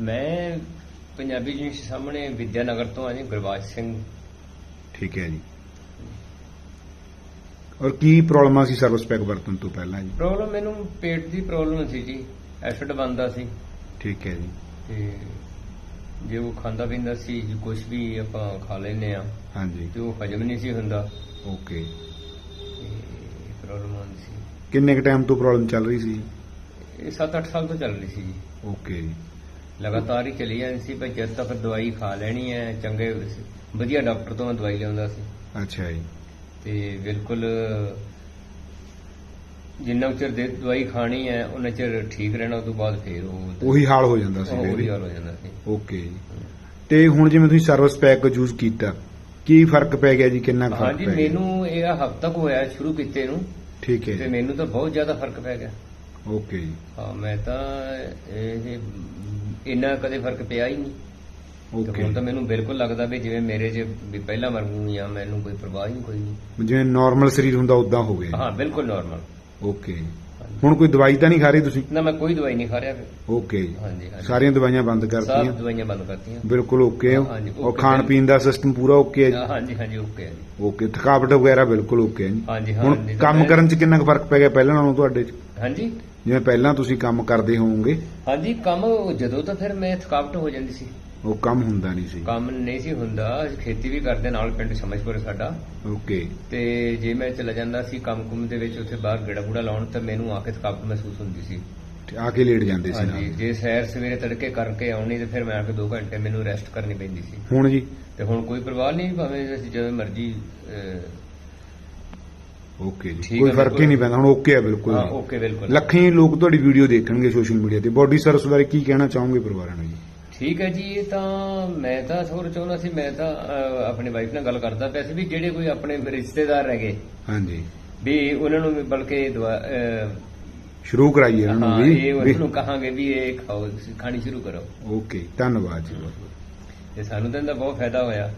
ਮੈਂ ਪੰਜਾਬੀ ਯੂਨੀਵਰਸਿਟੀ ਸਾਹਮਣੇ ਵਿਦਿਆਨਗਰ ਤੋਂ ਆ ਜੀ ਗੁਰਬਾਜ ਸਿੰਘ। ਠੀਕ ਹੈ ਜੀ। ਔਰ ਕੀ ਪ੍ਰੋਬਲਮਾਂ ਸੀ ਸਰਵਿਸ ਪੈਕ ਵਰਤਣ ਤੋਂ ਪਹਿਲਾਂ ਜੀ? ਪ੍ਰੋਬਲਮ ਮੈਨੂੰ ਪੇਟ ਦੀ ਪ੍ਰੋਬਲਮ ਸੀ ਜੀ ਐਸਿਡ ਬੰਦਾ ਸੀ। ਠੀਕ ਹੈ ਜੀ। ਤੇ ਜੇ ਉਹ ਖਾਂਦਾ ਪੀਂਦਾ ਸੀ ਕੁਝ ਵੀ ਆਪਾਂ ਖਾ ਲੈਨੇ ਆ ਹਾਂਜੀ। ਤੇ ਉਹ ਹਜਮ ਨਹੀਂ ਸੀ ਹੁੰਦਾ। ਓਕੇ। ਪ੍ਰੋਬਲਮ ਆਉਂਦੀ ਸੀ। ਕਿੰਨੇ ਕ ਟਾਈਮ ਤੋਂ ਪ੍ਰੋਬਲਮ ਚੱਲ ਰਹੀ ਸੀ? ਇਹ 7-8 ਸਾਲ ਤੋਂ ਚੱਲ ਰਹੀ ਸੀ ਜੀ। ਓਕੇ ਜੀ। ਲਗਾਤਾਰ ਹੀ ਚੱਲੀ ਜਾਂਦੀ ਸੀ ਪਰ ਜਦ ਤੱਕ ਦਵਾਈ ਖਾ ਲੈਣੀ ਹੈ ਚੰਗੇ ਵਧੀਆ ਡਾਕਟਰ ਤੋਂ ਮੈਂ ਦਵਾਈ ਲਿਆਉਂਦਾ ਸੀ। ਅੱਛਾ ਜੀ। ਤੇ ਬਿਲਕੁਲ ਜਿੰਨਾ ਚਿਰ ਦੇ ਦਵਾਈ ਖਾਣੀ ਹੈ ਉਹਨਾਂ ਚਿਰ ਠੀਕ ਰਹਿਣਾ ਉਸ ਤੋਂ ਬਾਅਦ ਫੇਰ ਉਹ ਉਹੀ ਹਾਲ ਹੋ ਜਾਂਦਾ ਸੀ ਉਹ। ਹਾਲ ਹੋ ਜਾਂਦਾ ਸੀ। ਓਕੇ ਜੀ। ਤੇ ਹੁਣ ਜਿਵੇਂ ਤੁਸੀਂ ਸਰਵਿਸ ਪੈਕ ਯੂਜ਼ ਕੀਤਾ ਕੀ ਫ਼ਰਕ ਪੈ ਗਿਆ ਜੀ ਕਿੰਨਾ ਫ਼ਰਕ ਹਾਂਜੀ ਪੈ ਗਿਆ? ਮੈਨੂੰ ਇਹ ਹਫ਼ਤਾ ਕੁ ਹੋਇਆ ਸ਼ੁਰੂ ਕੀਤੇ ਨੂੰ। ਠੀਕ ਹੈ ਤੇ ਮੈਨੂੰ ਤਾਂ ਬਹੁਤ ਜ਼ਿਆਦਾ ਫ਼ਰਕ ਪੈ ਗਿਆ। ਓਕੇ ਜੀ ਹਾਂ ਮੈਂ ਤਾਂ ਇਹ ਇੰਨਾ ਕਦੇ ਫ਼ਰਕ ਪਿਆ ਹੀ ਨਹੀਂ। ਓਕੇ ਹੁਣ ਤਾਂ ਮੈਨੂੰ ਬਿਲਕੁਲ ਲੱਗਦਾ ਵੀ ਜਿਵੇਂ ਮੇਰੇ ਜੇ ਵੀ ਪਹਿਲਾਂ ਹੀ ਆ ਮੈਨੂੰ ਕੋਈ ਪਰਵਾਹ ਹੀ ਕੋਈ ਨਹੀਂ। ਜਿਵੇਂ ਨਾਰਮਲ ਸਰੀਰ ਹੁੰਦਾ ਉਦਾਂ ਹੋ ਗਿਆ। ਹਾਂ ਬਿਲਕੁਲ ਨਾਰਮਲ ਓਕੇ ਹੁਣ ਕੋਈ ਦਵਾਈ ਤਾਂ ਨਹੀਂ ਖਾ ਰਹੇ ਤੁਸੀਂ? ਨਾ ਮੈਂ ਕੋਈ ਦਵਾਈ ਨਹੀਂ ਖਾ ਰਿਹਾ ਫਿਰ। ਓਕੇ ਜੀ ਹਾਂਜੀ। ਸਾਰੀਆਂ ਦਵਾਈਆਂ ਬੰਦ ਸਭ ਕਰਤੀਆਂ ਦਵਾਈਆਂ ਬੰਦ ਕਰਤੀਆਂ। ਬਿਲਕੁਲ ਓਕੇ ਹਾਂਜੀ, ਔਰ ਖਾਣ ਜੀ। ਪੀਣ ਦਾ ਸਿਸਟਮ ਪੂਰਾ ਓਕੇ ਹੈ ਜੀ। ਹਾਂਜੀ ਹਾਂਜੀ ਓਕੇ ਹੈ ਜੀ। ਓਕੇ ਥਕਾਵਟ ਵਗੈਰਾ ਬਿਲਕੁਲ ਓਕੇ ਹੈ ਜੀ। ਹਾਂਜੀ ਹੁਣ ਕੰਮ ਕਰਨ 'ਚ ਕਿੰਨਾ ਕੁ ਫ਼ਰਕ ਪੈ ਗਿਆ ਪਹਿਲਾਂ ਨਾਲੋਂ ਤੁਹਾਡੇ 'ਚ? ਹਾਂਜੀ? ਜਿਵੇਂ ਪਹਿਲਾਂ ਤੁਸੀਂ ਕੰਮ ਕਰਦੇ ਹੋਵੋਗੇ? ਹਾਂਜੀ ਕੰਮ ਜਦੋਂ ਤਾਂ ਫਿਰ ਮੈਂ ਥਕਾਵਟ ਹੋ ਜਾਂਦੀ ਸੀ। ਉਹ ਕੰਮ ਹੁੰਦਾ ਨਹੀਂ ਸੀ। ਕੰਮ ਨਹੀਂ ਸੀ ਹੁੰਦਾ ਅਸੀਂ ਖੇਤੀ ਵੀ ਕਰਦੇ ਨਾਲ ਪਿੰਡ ਸਮਝਪੁਰ ਸਾਡਾ। ਓਕੇ। ਤੇ ਜੇ ਮੈਂ ਚਲਾ ਜਾਂਦਾ ਸੀ ਕੰਮ ਕੁੰਮ ਦੇ ਵਿੱਚ ਉੱਥੇ ਬਾਹਰ ਗੇੜਾ ਗੂੜਾ ਲਾਉਣ ਤਾਂ ਮੈਨੂੰ ਆ ਕੇ ਥਕਾਵਟ ਮਹਿਸੂਸ ਹੁੰਦੀ ਸੀ। ਤੇ ਆ ਕੇ ਲੇਟ ਜਾਂਦੇ ਸੀ ਹਾਂਜੀ ਨਾਲ। ਜੇ ਸੈਰ ਸਵੇਰੇ ਤੜਕੇ ਕਰਕੇ ਆਉਣੀ ਤੇ ਫਿਰ ਮੈਂ ਆ ਕੇ 2 ਘੰਟੇ ਮੈਨੂੰ ਰੈਸਟ ਕਰਨੀ ਪੈਂਦੀ ਸੀ। ਹੁਣ ਜੀ? ਤੇ ਹੁਣ ਕੋਈ ਪਰਵਾਹ ਨਹੀਂ ਭਾਵੇਂ ਅਸੀਂ ਜਦੋਂ ਮਰਜ਼ੀ ਅਹ, ਓਕੇ ਜੀ। ਕੋਈ ਫ਼ਰਕ ਹੀ ਨਹੀਂ ਪੈਂਦਾ ਹੁਣ ਓਕੇ ਹੈ ਬਿਲਕੁਲ। ਹਾਂ। ਓਕੇ ਬਿਲਕੁਲ। ਲੱਖਾਂ ਹੀ ਲੋਕ ਤੁਹਾਡੀ ਵੀਡੀਓ ਦੇਖਣਗੇ ਸੋਸ਼ਲ ਮੀਡੀਆ ਤੇ। ਬੋਡੀ ਸਰਵਿਸ ਬਾਰੇ ਕੀ ਕਹਿਣਾ ਚਾਹੋਗੇ ਪਰਿਵਾਰਾਂ ਨੂੰ ਜੀ? ਠੀਕ ਹੈ ਜੀ ਇਹ ਤਾਂ ਮੈਂ ਤਾਂ ਹੋਰ ਚਾਹੁੰਦਾ ਸੀ ਮੈਂ ਤਾਂ ਆਪਣੀ ਵਾਈਫ ਨਾਲ ਗੱਲ ਕਰਦਾ ਪਿਆ ਸੀ ਵੀ ਜਿਹੜੇ ਕੋਈ ਆਪਣੇ ਰਿਸ਼ਤੇਦਾਰ ਹੈਗੇ ਹਾਂਜੀ। ਵੀ ਉਹਨਾਂ ਨੂੰ ਵੀ ਬਲਕਿ ਸ਼ੁਰੂ ਕਰਾਈਏ ਇਹਨਾਂ ਨੂੰ ਵੀ। ਇਹ ਉਹਨਾਂ ਨੂੰ ਕਹਾਂਗੇ ਵੀ ਇਹ ਖਾਓ ਖਾਣੀ ਸ਼ੁਰੂ ਕਰੋ। ਓਕੇ ਧੰਨਵਾਦ ਜੀ। ਤੇ ਸਾਨੂੰ ਤਾਂ ਬਹੁਤ ਫਾਇਦਾ ਹੋਇਆ।